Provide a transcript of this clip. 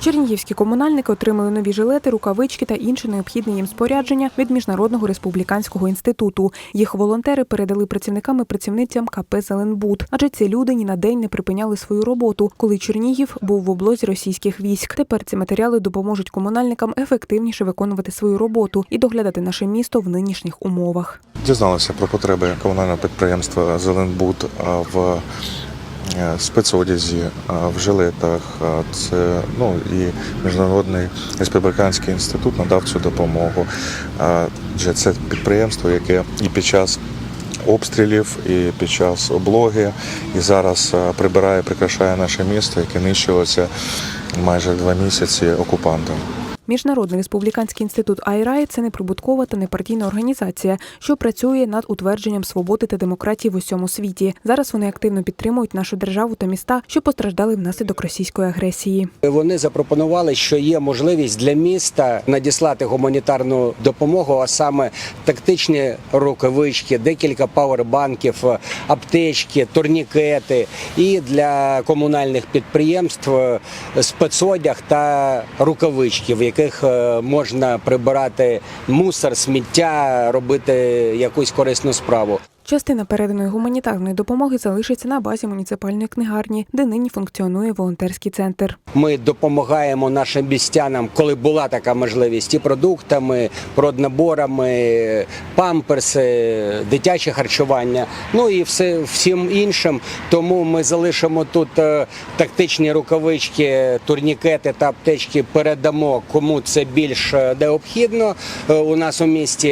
Чернігівські комунальники отримали нові жилети, рукавички та інше необхідне їм спорядження від Міжнародного республіканського інституту. Їх волонтери передали працівникам і працівницям КП Зеленбуд, адже ці люди ні на день не припиняли свою роботу, коли Чернігів був в облозі російських військ. Тепер ці матеріали допоможуть комунальникам ефективніше виконувати свою роботу і доглядати наше місто в нинішніх умовах. Дізналися про потреби комунального підприємства Зеленбуд в спецодязі, в жилетах. Це ну і міжнародний республіканський інститут надав цю допомогу. Адже це підприємство, яке і під час обстрілів, і під час облоги, і зараз прибирає, прикрашає наше місто, яке нищилося майже два місяці окупантом. Міжнародний республіканський інститут Айрай це неприбуткова та непартійна організація, що працює над утвердженням свободи та демократії в усьому світі. Зараз вони активно підтримують нашу державу та міста, що постраждали внаслідок російської агресії. Вони запропонували, що є можливість для міста надіслати гуманітарну допомогу, а саме тактичні рукавички, декілька павербанків, аптечки, турнікети і для комунальних підприємств спецодяг та рукавички, в яких е, можна прибирати мусор, сміття, робити якусь корисну справу. Частина переданої гуманітарної допомоги залишиться на базі муніципальної книгарні, де нині функціонує волонтерський центр. Ми допомагаємо нашим містянам, коли була така можливість, і продуктами, проднаборами, памперси, дитяче харчування, ну і все всім іншим. Тому ми залишимо тут е, тактичні рукавички, турнікети та аптечки. Передамо кому це більш е, необхідно е, у нас у місті.